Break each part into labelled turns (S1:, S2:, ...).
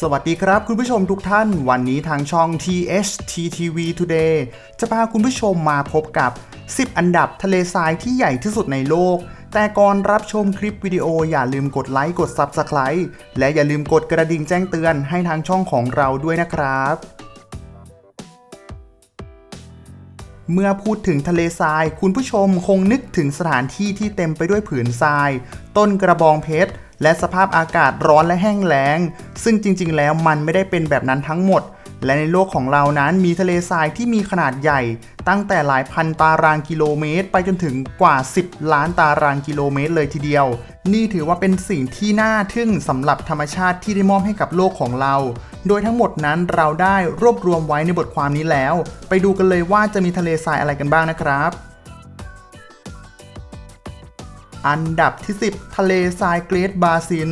S1: สวัสดีครับคุณผู้ชมทุกท่านวันนี้ทางช่อง THTTV Today จะพาคุณผู้ชมมาพบกับ 10 อันดับทะเลทรายที่ใหญ่ที่สุดในโลก แต่ก่อนรับชมคลิปวิดีโออย่าลืมกดไลค์กด Subscribe และอย่าลืมกดกระดิ่งแจ้งเตือนให้ทางช่องของเราด้วยนะครับ เมื่อพูดถึงทะเลทราย คุณผู้ชมคงนึกถึงสถานที่ที่เต็มไปด้วยผืนทราย ต้นกระบองเพชร และสภาพอากาศร้อนและแห้งแล้ง ซึ่งจริงๆ แล้วมันไม่ได้เป็นแบบนั้นทั้งหมด และในโลกของเรานั้นมีทะเลทรายที่มีขนาดใหญ่ ตั้งแต่หลายพันตารางกิโลเมตร ไปจนถึงกว่า 10 ล้านตารางกิโลเมตรเลยทีเดียว นี่ถือว่าเป็นสิ่งที่น่าทึ่งสำหรับธรรมชาติที่ได้มอบให้กับโลกของเรา โดยทั้งหมดนั้นเราได้รวบรวมไว้ในบทความนี้แล้ว ไปดูกันเลยว่าจะมีทะเลทรายอะไรกันบ้างนะครับ อันดับที่ 10 ทะเลทรายเกรทบาซิน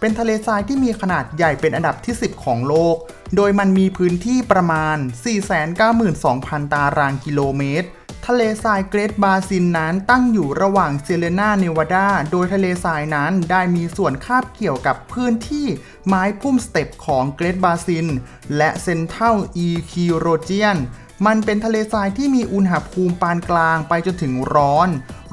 S1: เป็นทะเลทรายที่มีขนาดใหญ่เป็นอันดับที่ 10 ของโลก โดยมันมีพื้นที่ประมาณ 492,000 ตารางกิโลเมตร ทะเลทรายเกรทบาซินนั้นตั้งอยู่ระหว่างเซเลนาเนวาดา โดยทะเลทรายนั้นได้มีส่วนคาบเกี่ยวกับพื้นที่ไม้พุ่มสเต็ปของเกรทบาซิน และเซนเทลอีคิโรเจียน มันเป็นทะเลทรายที่มีอุณหภูมิปานกลางไปจนถึงร้อน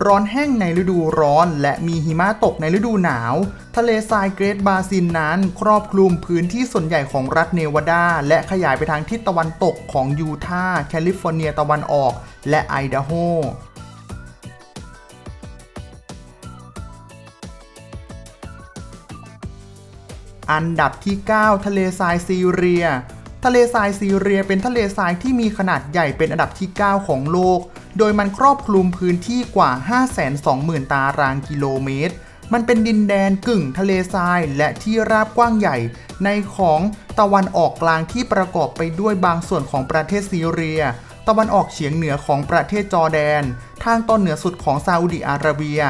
S1: ร้อนแห้งในฤดูร้อน และมีหิมะตกในฤดูหนาว ทะเลทรายเกรทบาซินนั้น ครอบคลุมพื้นที่ส่วนใหญ่ของรัฐเนวาดา และขยายไปทางทิศตะวันตกของยูทาห์แคลิฟอร์เนียตะวันออก และไอดาโฮอันดับที่ 9 ทะเลทรายซีเรีย ทะเลทรายซีเรียเป็นทะเลทรายที่มีขนาดใหญ่เป็นอันดับที่ 9 ของโลก โดยมันครอบคลุมพื้นที่กว่า 520,000 ตารางกิโลเมตร มันเป็นดินแดนกึ่งทะเลทรายและที่ราบกว้างใหญ่ในของตะวันออกกลางที่ประกอบไปด้วยบางส่วนของประเทศซีเรีย ตะวันออกเฉียงเหนือของประเทศจอร์แดน ทางตอนเหนือสุดของซาอุดิอาระเบีย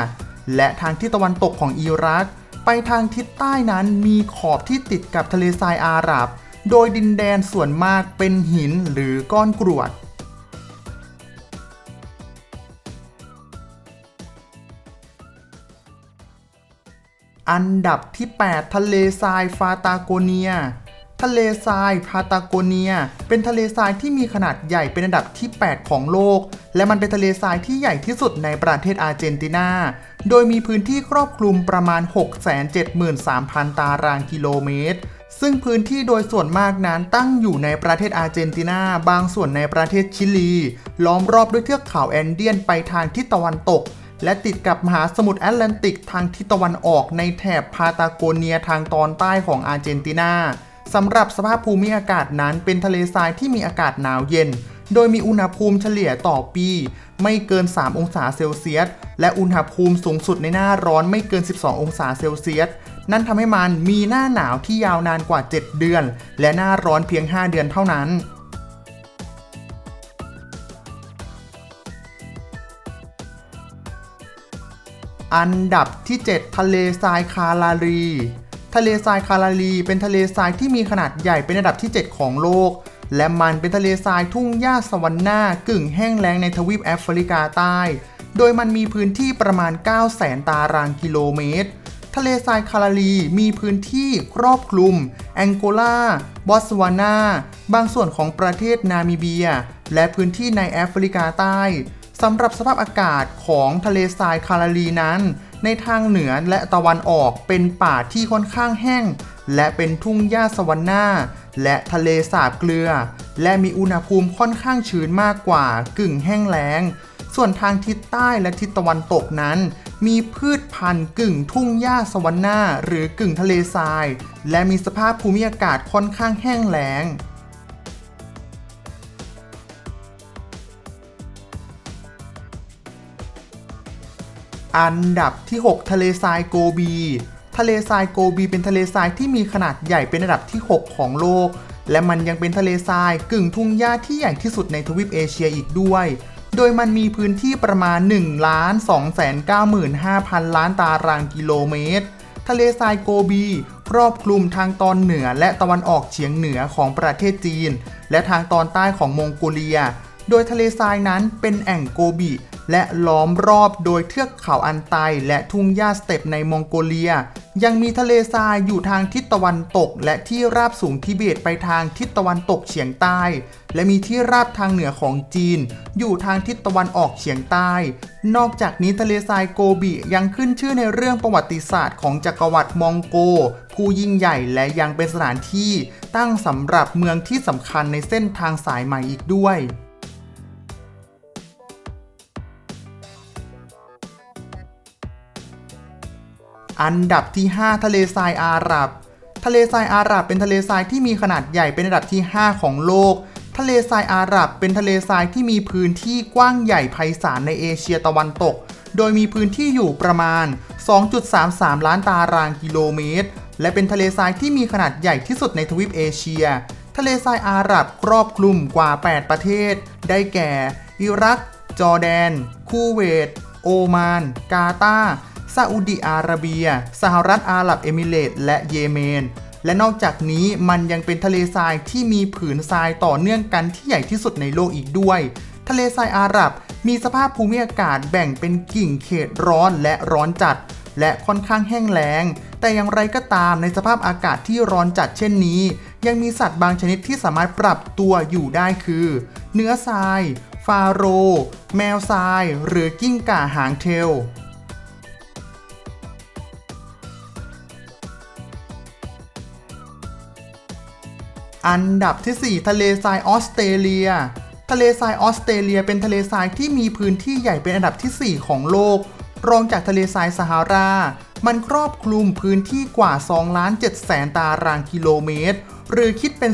S1: และทางที่ตะวันตกของอิรัก ไปทางทิศใต้นั้นมีขอบที่ติดกับทะเลทรายอาหรับ โดยดินแดนส่วนมากเป็นหินหรือก้อนกรวด อันดับที่ 8 ทะเลทรายฟาตาโกเนีย ทะเลทรายพาตาโกเนีย เป็นทะเลทรายที่มีขนาดใหญ่เป็นอันดับที่ 8 ของโลก และมันเป็นทะเลทรายที่ใหญ่ที่สุดในประเทศอาร์เจนตินา โดยมีพื้นที่ครอบคลุมประมาณ 673,000 ตารางกิโลเมตร ซึ่งพื้นที่โดยส่วนมากนั้นตั้งอยู่ในประเทศอาร์เจนตินา บางส่วนในประเทศชิลี ล้อมรอบด้วยเทือกเขาแอนเดียนไปทางทิศตะวันตก และติดกับมหาสมุทรแอตแลนติกทางทิศตะวันออกในแถบพาตาโกเนียทางตอนใต้ของอาร์เจนตินาสำหรับสภาพภูมิอากาศนั้นเป็นทะเลทรายที่มีอากาศหนาวเย็น โดยมีอุณหภูมิเฉลี่ยต่อปี ไม่เกิน 3 องศาเซลเซียส และอุณหภูมิสูงสุดในหน้าร้อนไม่เกิน 12 องศาเซลเซียส นั่นทำให้มันมีหน้าหนาวที่ยาวนานกว่า 7 เดือน และหน้าร้อนเพียง 5 เดือนเท่านั้นอันดับที่ 7 ทะเลทรายคาลารีทะเลทรายคาลารีเป็นทะเลทรายที่มีขนาดใหญ่เป็นอันดับที่ 7 ของโลก และมันเป็นทะเลทรายทุ่งหญ้าสวรรค์นากึ่งแห้งแล้งในทวีปแอฟริกาใต้ โดยมันมีพื้นที่ประมาณ 9 0 0 0 0ตารางกิโลเมตร ทะเลทรายคาลารีมีพื้นที่ครอบคลุม แองโกลา บอตสวานา บางส่วนของประเทศนามิเบีย และพื้นที่ในแอฟริกาใต้สำหรับสภาพอากาศของทะเลทรายคาราลีนั้น ในทางเหนือและตะวันออกเป็นป่าที่ค่อนข้างแห้ง และเป็นทุ่งหญ้าสวรรค์นาและทะเลสาบเกลือ และมีอุณหภูมิค่อนข้างชื้นมากกว่ากึ่งแห้งแล้ง ส่วนทางทิศใต้และทิศตะวันตกนั้น มีพืชพันธุ์กึ่งทุ่งหญ้าสวรรค์นาหรือกึ่งทะเลทราย และมีสภาพภูมิอากาศค่อนข้างแห้งแล้งอันดับที่ 6 ทะเลทรายโกบี ทะเลทรายโกบีเป็นทะเลทรายที่มีขนาดใหญ่เป็นอันดับที่ 6 ของโลก และมันยังเป็นทะเลทรายกึ่งทุ่งหญ้าที่ใหญ่ที่สุดในทวีปเอเชียอีกด้วย โดยมันมีพื้นที่ประมาณ 1 ล้าน2 9 5 0 0 ล้านตารางกิโลเมตร ทะเลทรายโกบีครอบคลุมทางตอนเหนือและตะวันออกเฉียงเหนือของประเทศจีน และทางตอนใต้ของมองโกเลีย โดยทะเลทรายนั้นเป็นแอ่งโกบิและล้อมรอบโดยเทือกเขาอันไตและทุ่งหญ้าสเตปในมองโกเลีย ยังมีทะเลทรายอยู่ทางทิศตะวันตก และที่ราบสูงทิเบตไปทางทิศตะวันตกเฉียงใต้ และมีที่ราบทางเหนือของจีน อยู่ทางทิศตะวันออกเฉียงใต้ นอกจากนี้ทะเลทรายโกบิยังขึ้นชื่อในเรื่องประวัติศาสตร์ของจักรวรรดิมองโก ผู้ยิ่งใหญ่และยังเป็นสถานที่ตั้งสำหรับเมืองที่สำคัญในเส้นทางสายใหม่อีกด้วย อันดับที่ 5 ทะเลทรายอาหรับ ทะเลทรายอาหรับเป็นทะเลทรายที่มีขนาดใหญ่เป็นอันดับที่ 5 ของโลก ทะเลทรายอาหรับเป็นทะเลทรายที่มีพื้นที่กว้างใหญ่ไพศาลในเอเชียตะวันตก โดยมีพื้นที่อยู่ประมาณ 2.33 ล้านตารางกิโลเมตร และเป็นทะเลทรายที่มีขนาดใหญ่ที่สุดในทวีปเอเชีย ทะเลทรายอาหรับครอบคลุมกว่า 8 ประเทศ ได้แก่ อิรัก จอร์แดน คูเวต โอมาน กาตาร์ ซาอุดิอาระเบีย สหรัฐอาหรับเอมิเรตส์และเยเมน และนอกจากนี้มันยังเป็นทะเลทรายที่มีผืนทรายต่อเนื่องกันที่ใหญ่ที่สุดในโลกอีกด้วย ทะเลทรายอาหรับมีสภาพภูมิอากาศแบ่งเป็นกิ่งเขตร้อนและร้อนจัด และค่อนข้างแห้งแล้ง แต่อย่างไรก็ตามในสภาพอากาศที่ร้อนจัดเช่นนี้ ยังมีสัตว์บางชนิดที่สามารถปรับตัวอยู่ได้คือ เนื้อทราย ฟาโร แมวทราย หรือกิ้งก่าหางเทล อันดับที่ 4 ทะเลทรายออสเตรเลีย ทะเลทรายออสเตรเลียเป็นทะเลทรายที่มีพื้นที่ใหญ่เป็นอันดับที่ 4 ของโลก รองจากทะเลทรายซาฮารา มันครอบคลุมพื้นที่กว่า2ล้าน7แสนตารางกิโลเมตร หรือคิดเป็น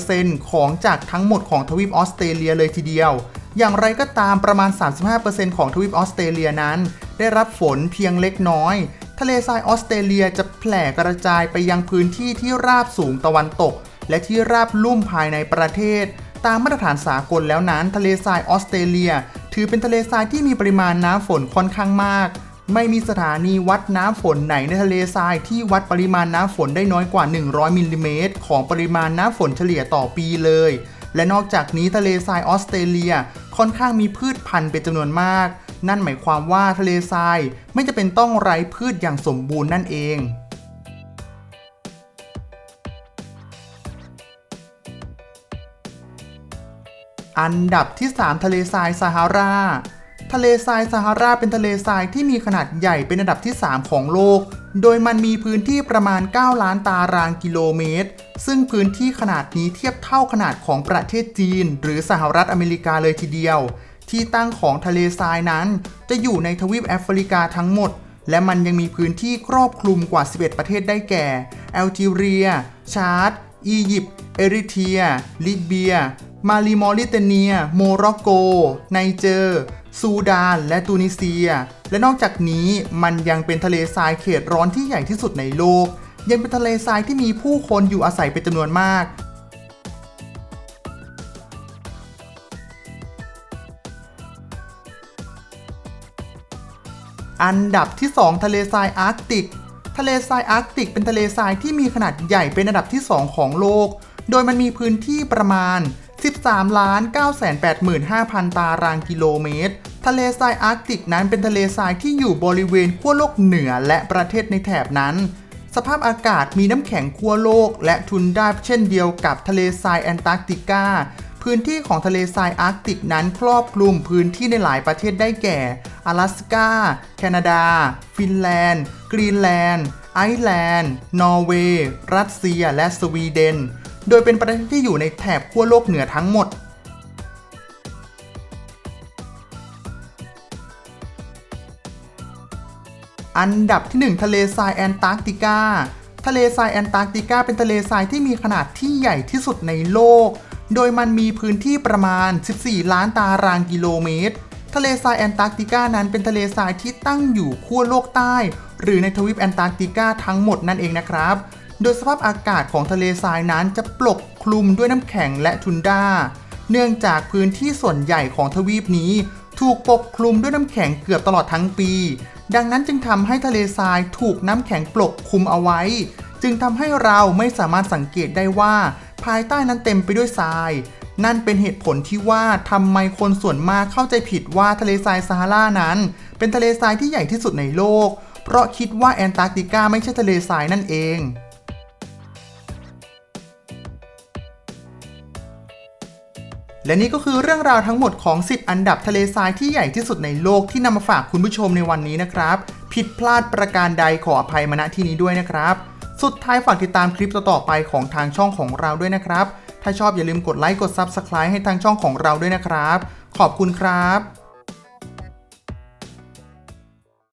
S1: 18%ของจากทั้งหมดของทวีปออสเตรเลียเลยทีเดียว อย่างไรก็ตามประมาณ 35%ของทวีปออสเตรเลียนั้น ได้รับฝนเพียงเล็กน้อยทะเลทรายออสเตรเลียจะแผ่กระจายไปยังพื้นที่ที่ราบสูงตะวันตก และที่ราบลุ่มภายในประเทศ ตามมาตรฐานสากลแล้วนั้นทะเลทรายออสเตรเลีย ถือเป็นทะเลทรายที่มีปริมาณน้ำฝนค่อนข้างมาก ไม่มีสถานีวัดน้ำฝนไหนในทะเลทรายที่วัดปริมาณน้ำฝนได้น้อยกว่า 100มิลลิเมตรของปริมาณน้ำฝนเฉลี่ยต่อปีเลย และนอกจากนี้ทะเลทรายออสเตรเลียค่อนข้างมีพืชพันธุ์เป็นจำนวนมาก นั่นหมายความว่าทะเลทรายไม่จะเป็นต้องไร้พืชอย่างสมบูรณ์นั่นเอง อันดับที่ 3 ทะเลทรายซาฮารา ทะเลทรายซาฮาราเป็นทะเลทรายที่มีขนาดใหญ่เป็นอันดับที่ 3 ของโลก โดยมันมีพื้นที่ประมาณ 9 ล้านตารางกิโลเมตร ซึ่งพื้นที่ขนาดนี้เทียบเท่าขนาดของประเทศจีน หรือสหรัฐอเมริกาเลยทีเดียว ที่ตั้งของทะเลทรายนั้น จะอยู่ในทวีปแอฟริกาทั้งหมด และมันยังมีพื้นที่ครอบคลุมกว่า 11 ประเทศได้แก่แอลจีเรีย ชาร์ดอียิปต์เอริเทีย ลิเบีย มาลีมอริเตเนีย โมร็อกโก ไนเจอร์ซูดาน และตูนิเซีย และนอกจากนี้มันยังเป็นทะเลทรายเขตร้อนที่ใหญ่ที่สุดในโลก ยังเป็นทะเลทรายที่มีผู้คนอยู่อาศัยเป็นจำนวนมาก อันดับที่ 2 ทะเลทรายอาร์กติก ทะเลทรายอาร์กติก เป็นทะเลทรายที่มีขนาดใหญ่เป็นอันดับที่ 2 ของโลก โดยมันมีพื้นที่ประมาณ 13 ล้าน 985,000 ตารางกิโลเมตร ทะเลทรายอาร์กติกนั้นเป็นทะเลทรายที่อยู่บริเวณขั้วโลกเหนือและประเทศในแถบนั้น สภาพอากาศมีน้ำแข็งขั้วโลก และทุนดาเช่นเดียวกับทะเลทรายแอนตาร์กติกา พื้นที่ของทะเลทรายอาร์กติกนั้นครอบคลุมพื้นที่ในหลายประเทศได้แก่阿拉สกาแคนาดา ฟินแลนด์ กรีนแลนด์ ไอร์แลนด์ นอร์เวย์ รัสเซีย และสวีเดน โดยเป็นประเทศที่อยู่ในแถบขั้วโลกเหนือทั้งหมด อันดับที่ 1 ทะเลทรายแอนตาร์กติกา ทะเลทรายแอนตาร์กติกาเป็นทะเลทรายที่มีขนาดที่ใหญ่ที่สุดในโลก โดยมันมีพื้นที่ประมาณ 14 ล้านตารางกิโลเมตร ทะเลทรายแอนตาร์กติกานั้นเป็นทะเลทรายที่ตั้งอยู่ขั้วโลกใต้ หรือในทวีปแอนตาร์กติกาทั้งหมดนั่นเองนะครับ โดยสภาพอากาศของทะเลทรายนั้นจะปกคลุมด้วยน้ำแข็งและทุนดาเนื่องจากพื้นที่ส่วนใหญ่ของทวีปนี้ ถูกปกคลุมด้วยน้ำแข็งเกือบตลอดทั้งปี ดังนั้นจึงทำให้ทะเลทรายถูกน้ำแข็งปกคลุมเอาไว้ จึงทำให้เราไม่สามารถสังเกตได้ว่า ภายใต้นั้นเต็มไปด้วยทราย นั่นเป็นเหตุผลที่ว่าทำไมคนส่วนมากเข้าใจผิดว่าทะเลทรายซาฮารานั้น เป็นทะเลทรายที่ใหญ่ที่สุดในโลก เพเพราะคิดว่าแอนตาร์กติกาไม่ใช่ทะเลทรายนั่นเอง และนี่ก็คือเรื่องราวทั้งหมดของ 10 อันดับทะเลทรายที่ใหญ่ที่สุดในโลกที่นำมาฝากคุณผู้ชมในวันนี้นะครับ ผิดพลาดประการใดขออภัยมาณที่นี้ด้วยนะครับ สุดท้ายฝากติดตามคลิปต่อๆไปของทางช่องของเราด้วยนะครับ ถ้าชอบอย่าลืมกดไลค์กด Subscribe ให้ทางช่องของเราด้วยนะครับ ขอบคุณครับ